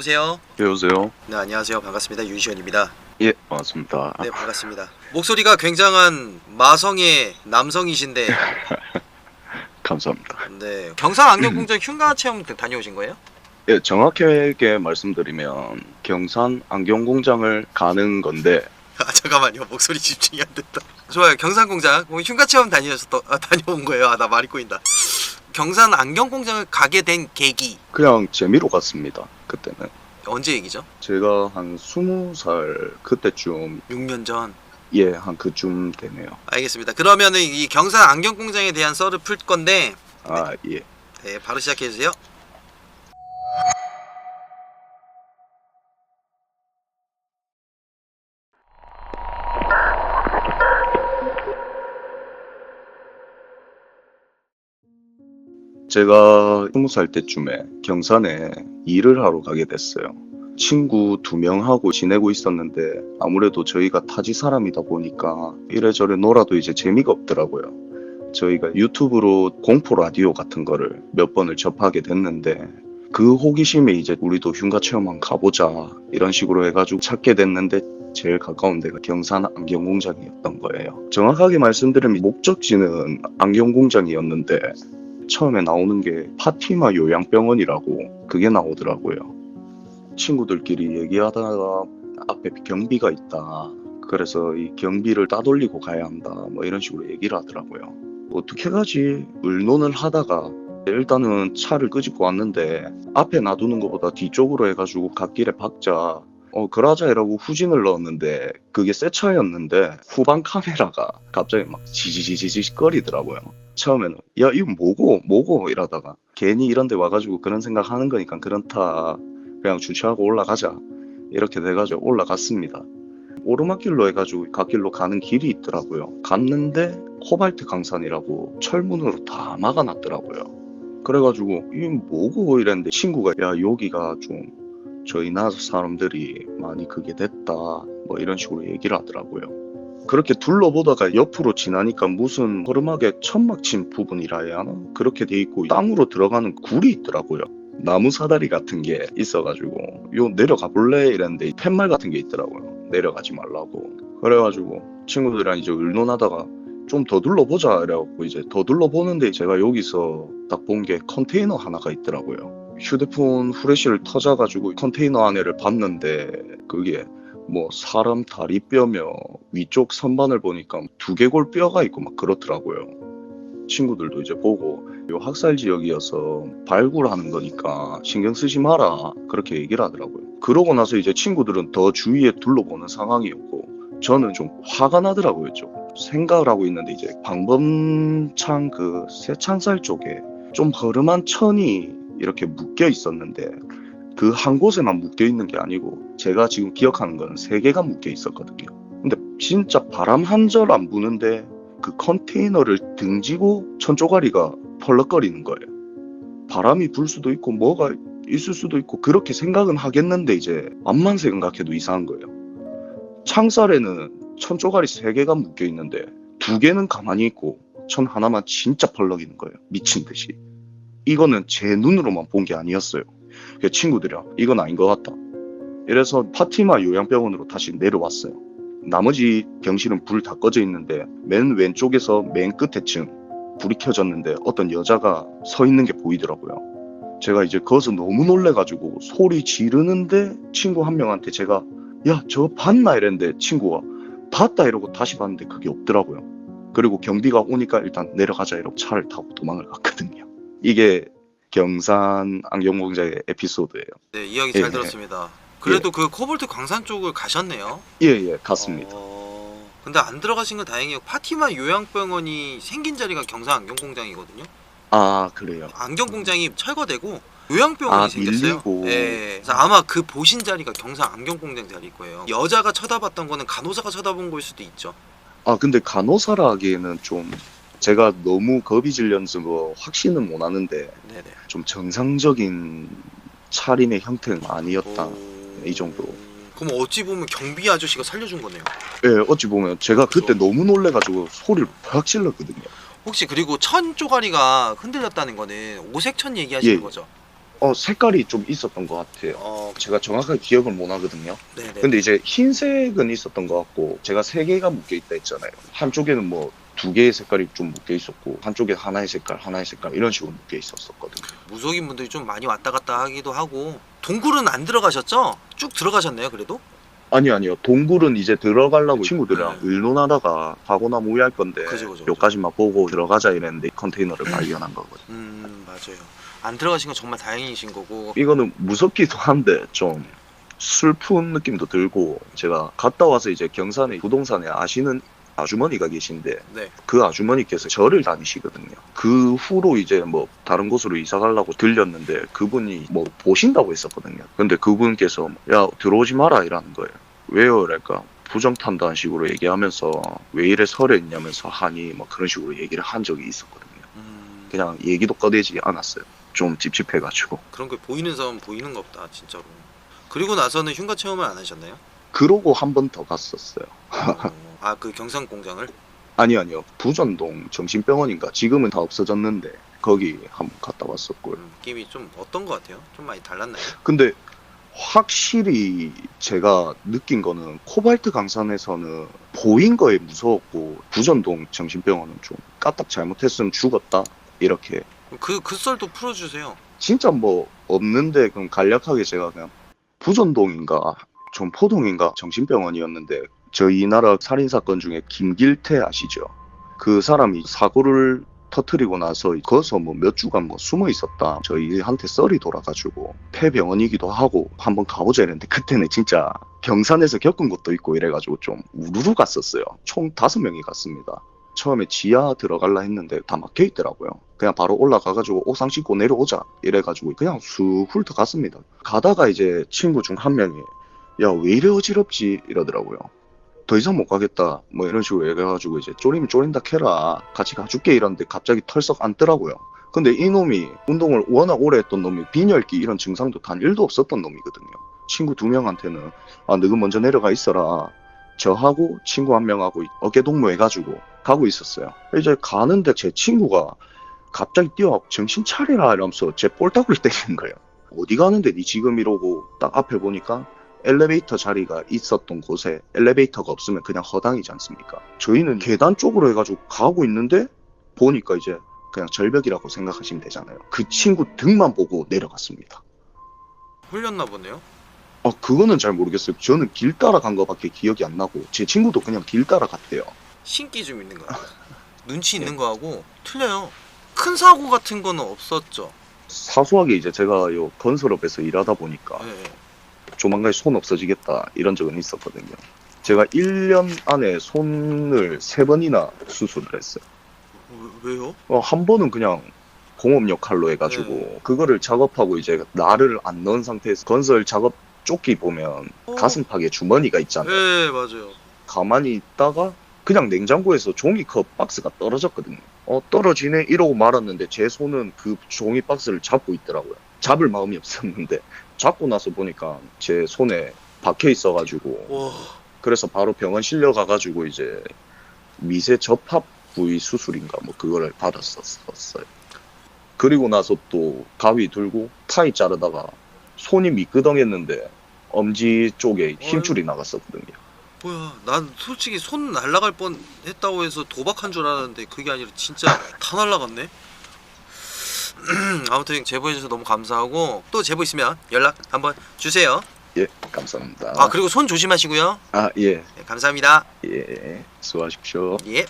여보세요. 여보세요? 네 안녕하세요 반갑습니다 윤시원입니다. 예, 반갑습니다. 네 반갑습니다. 목소리가 굉장한 마성의 남성이신데 감사합니다. 네 경상 안경공장 흉가 체험 다녀오신 거예요? 예, 정확하게 말씀드리면 경산 안경 공장을 가는 건데 아 잠깐만요 목소리 집중이 안 됐다. 좋아요 경산 공장 뭐 흉가 체험 다니셨 아, 다녀온 거예요. 아 나 말이 꼬인다. 경산 안경 공장을 가게 된 계기 그냥 재미로 갔습니다. 그때는 언제 얘기죠? 제가 한 스무 살 그때쯤 6년 전. 예, 한 그쯤 되네요. 알겠습니다. 그러면은 이 경산 안경 공장에 대한 썰을 풀 건데 아, 예. 네, 바로 시작해 주세요. 제가 스무 살 때쯤에 경산에 일을 하러 가게 됐어요. 친구 두 명하고 지내고 있었는데 아무래도 저희가 타지 사람이다 보니까 이래저래 놀아도 이제 재미가 없더라고요. 저희가 유튜브로 공포 라디오 같은 거를 몇 번을 접하게 됐는데 그 호기심에 이제 우리도 흉가 체험한 가보자 이런 식으로 해가지고 찾게 됐는데 제일 가까운 데가 경산 안경 공장이었던 거예요. 정확하게 말씀드리면 목적지는 안경 공장이었는데 처음에 나오는 게 파티마 요양병원이라고 그게 나오더라고요. 친구들끼리 얘기하다가 앞에 경비가 있다. 그래서 이 경비를 따돌리고 가야 한다. 뭐 이런 식으로 얘기를 하더라고요. 어떻게 가지? 의논을 하다가 일단은 차를 끄집고 왔는데 앞에 놔두는 것보다 뒤쪽으로 해가지고 갓길에 박자 어 그러자 이라고 후진을 넣었는데 그게 새 차였는데 후방 카메라가 갑자기 막 지지지지지 거리더라고요. 처음에는 야 이거 뭐고? 뭐고? 이러다가 괜히 이런 데 와가지고 그런 생각 하는 거니까 그렇다. 그냥 주차하고 올라가자. 이렇게 돼가지고 올라갔습니다. 오르막길로 해가지고 갓길로 가는 길이 있더라고요. 갔는데 코발트 강산이라고 철문으로 다 막아놨더라고요. 그래가지고 이게 뭐고? 이랬는데 친구가 야 여기가 좀 저희 나라 사람들이 많이 그게 됐다. 뭐 이런 식으로 얘기를 하더라고요 그렇게 둘러보다가 옆으로 지나니까 무슨 허름하게 천막 친 부분이라 해야 하나? 그렇게 돼 있고 땅으로 들어가는 굴이 있더라고요. 나무 사다리 같은 게 있어가지고 요 내려가 볼래 이랬는데 팻말 같은 게 있더라고요. 내려가지 말라고. 그래가지고 친구들이랑 이제 의논하다가 좀 더 둘러보자 이래갖고 이제 더 둘러보는데 제가 여기서 딱 본 게 컨테이너 하나가 있더라고요. 휴대폰 후레쉬를 터져가지고 컨테이너 안에를 봤는데 그게 뭐 사람 다리 뼈며 위쪽 선반을 보니까 두개골 뼈가 있고 막 그렇더라고요. 친구들도 이제 보고 요 학살 지역이어서 발굴하는 거니까 신경 쓰지 마라 그렇게 얘기를 하더라고요. 그러고 나서 이제 친구들은 더 주위에 둘러보는 상황이었고 저는 좀 화가 나더라고요. 좀 생각을 하고 있는데 이제 방범창 그 새창살 쪽에 좀 허름한 천이 이렇게 묶여 있었는데 그 한 곳에만 묶여 있는 게 아니고 제가 지금 기억하는 건 세 개가 묶여 있었거든요. 근데 진짜 바람 한 절 안 부는데 그 컨테이너를 등지고 천조가리가 펄럭거리는 거예요. 바람이 불 수도 있고 뭐가 있을 수도 있고 그렇게 생각은 하겠는데 이제 암만 생각해도 이상한 거예요. 창살에는 천조가리 세 개가 묶여 있는데 두 개는 가만히 있고 천 하나만 진짜 펄럭이는 거예요. 미친 듯이. 이거는 제 눈으로만 본 게 아니었어요. 그 친구들이랑 이건 아닌 것 같다. 이래서 파티마 요양병원으로 다시 내려왔어요. 나머지 병실은 불 다 꺼져 있는데 맨 왼쪽에서 맨 끝에쯤 불이 켜졌는데 어떤 여자가 서 있는 게 보이더라고요. 제가 이제 거기서 너무 놀래가지고 소리 지르는데 친구 한 명한테 제가 야 저 봤나 이랬는데 친구가 봤다 이러고 다시 봤는데 그게 없더라고요. 그리고 경비가 오니까 일단 내려가자 이러고 차를 타고 도망을 갔거든요. 이게 경산 안경공장의 에피소드예요. 네 이야기 잘 예, 들었습니다. 그래도 그 코볼트 광산 쪽을 가셨네요. 예예 갔습니다. 어... 근데 안 들어가신 건 다행이에요. 파티마 요양병원이 생긴 자리가 경산 안경공장이거든요. 아 그래요. 안경공장이 철거되고 요양병원이 아, 생겼어요. 밀리고. 예. 그래서 아마 그 보신 자리가 경산 안경공장 자리일 거예요. 여자가 쳐다봤던 거는 간호사가 쳐다본 걸 수도 있죠. 아 근데 간호사라 하기에는 좀 제가 너무 겁이 질려서 뭐 확신은 못 하는데 네네. 좀 정상적인 차림의 형태는 아니었다. 오... 이 정도로. 그럼 어찌 보면 경비 아저씨가 살려준 거네요. 예, 어찌 보면 제가 그때 그렇죠. 너무 놀래가지고 소리를 팍 질렀거든요. 혹시 그리고 천 쪼가리가 흔들렸다는 거는 오색천 얘기하시는 예. 거죠? 어 색깔이 좀 있었던 것 같아요. 어, 제가 정확하게 기억을 못 하거든요. 네네. 근데 이제 흰색은 있었던 것 같고 제가 세 개가 묶여 있다 했잖아요. 한쪽에는 뭐 두 개의 색깔이 좀 묶여 있었고 한쪽에 하나의 색깔, 하나의 색깔 이런 식으로 묶여 있었었거든요. 무속인 분들이 좀 많이 왔다 갔다 하기도 하고 동굴은 안 들어가셨죠? 쭉 들어가셨네요 그래도? 아니 아니요. 동굴은 이제 들어가려고 친구들이랑 네. 의논하다가 가거나 무의할 건데 그죠, 그죠, 그죠. 여기까지만 보고 들어가자 이랬는데 컨테이너를 발견한 거거든요. 음 맞아요. 안 들어가신 건 정말 다행이신 거고. 이거는 무섭기도 한데 좀 슬픈 느낌도 들고 제가 갔다 와서 이제 경산에 부동산에 아시는 아주머니가 계신데 네. 그 아주머니께서 절을 다니시거든요. 그 후로 이제 뭐 다른 곳으로 이사 가려고 들렸는데 그분이 뭐 보신다고 했었거든요. 근데 그분께서 야 들어오지 마라 이라는 거예요. 왜요? 그러니까 부정탄다는 식으로 얘기하면서 왜 이래 설에 있냐면서 하니 뭐 그런 식으로 얘기를 한 적이 있었거든요. 음, 그냥 얘기도 꺼내지 않았어요. 좀 찝찝해가지고. 그런 게 보이는 사람 보이는 거 없다 진짜로. 그리고 나서는 흉가 체험을 안 하셨나요? 그러고 한 번 더 갔었어요. 아 그 경상 공장을? 아니 아니요. 부전동 정신병원인가 지금은 다 없어졌는데 거기 한번 갔다 왔었고요. 음, 느낌이 좀 어떤 것 같아요? 좀 많이 달랐나요? 근데 확실히 제가 느낀 거는 코발트 강산에서는 보인 거에 무서웠고 부전동 정신병원은 좀 까딱 잘못했으면 죽었다 이렇게 그 그 썰도 풀어주세요. 진짜 뭐 없는데 그럼 간략하게 제가 그냥 부전동인가 전포동인가 정신병원이었는데 저희 나라 살인 사건 중에 김길태 아시죠? 그 사람이 사고를 터트리고 나서 거기서 뭐 몇 주간 뭐 숨어 있었다. 저희한테 썰이 돌아가지고 폐병원이기도 하고 한번 가보자 이랬는데 그때는 진짜 경산에서 겪은 것도 있고 이래가지고 좀 우르르 갔었어요. 총 다섯 명이 갔습니다. 처음에 지하 들어갈라 했는데 다 막혀 있더라고요. 그냥 바로 올라가가지고 옥상 씻고 내려오자 이래가지고 그냥 쑥 훑어갔습니다. 가다가 이제 친구 중 한 명이 야 왜 이래 어지럽지 이러더라고요. 더 이상 못 가겠다 뭐 이런 식으로 얘기해가지고 이제 쪼리면 쪼린다 캐라 같이 가줄게 이러는데 갑자기 털썩 앉더라고요. 근데 이놈이 운동을 워낙 오래 했던 놈이 빈혈기 이런 증상도 단 1도 없었던 놈이거든요. 친구 두 명한테는 아 너가 먼저 내려가 있어라. 저하고 친구 한 명하고 어깨 동무 해가지고 가고 있었어요. 이제 가는데 제 친구가 갑자기 뛰어와서 정신 차리라 이러면서 제 볼따구리 때리는 거예요. 어디 가는데 니 지금 이러고 딱 앞에 보니까 엘리베이터 자리가 있었던 곳에 엘리베이터가 없으면 그냥 허당이지 않습니까? 저희는 계단 쪽으로 해가지고 가고 있는데 보니까 이제 그냥 절벽이라고 생각하시면 되잖아요. 그 친구 등만 보고 내려갔습니다. 흘렸나 보네요. 아 그거는 잘 모르겠어요. 저는 길 따라 간 거밖에 기억이 안 나고 제 친구도 그냥 길 따라 갔대요. 신기 좀 있는 거야. 눈치 있는 거하고 틀려요. 큰 사고 같은 거는 없었죠. 사소하게 이제 제가 요 건설업에서 일하다 보니까 네. 조만간 손 없어지겠다 이런 적은 있었거든요. 제가 1년 안에 손을 세 번이나 수술을 했어요. 왜, 왜요? 어, 한 번은 그냥 공업 역할로 해가지고 네. 그거를 작업하고 이제 날을 안 넣은 상태에서 건설 작업 조끼 보면 어. 가슴팍에 주머니가 있잖아요. 네 맞아요. 가만히 있다가 그냥 냉장고에서 종이컵 박스가 떨어졌거든요. 어 떨어지네 이러고 말았는데 제 손은 그 종이 박스를 잡고 있더라고요. 잡을 마음이 없었는데 잡고 나서 보니까 제 손에 박혀 있어가지고 와 그래서 바로 병원 실려가가지고 이제 미세 접합 부위 수술인가 뭐 그거를 받았었어요. 그리고 나서 또 가위 들고 타이 자르다가 손이 미끄덩했는데 엄지 쪽에 힘줄이 나갔었거든요. 뭐야 난 솔직히 손 날라갈 뻔 했다고 해서 도박한 줄 알았는데 그게 아니라 진짜 다 날라갔네? 아무튼 제보해 주셔서 너무 감사하고 또 제보 있으면 연락 한번 주세요. 예, 감사합니다. 아 그리고 손 조심하시고요. 아, 예, 네, 감사합니다. 예, 수고하십시오. 예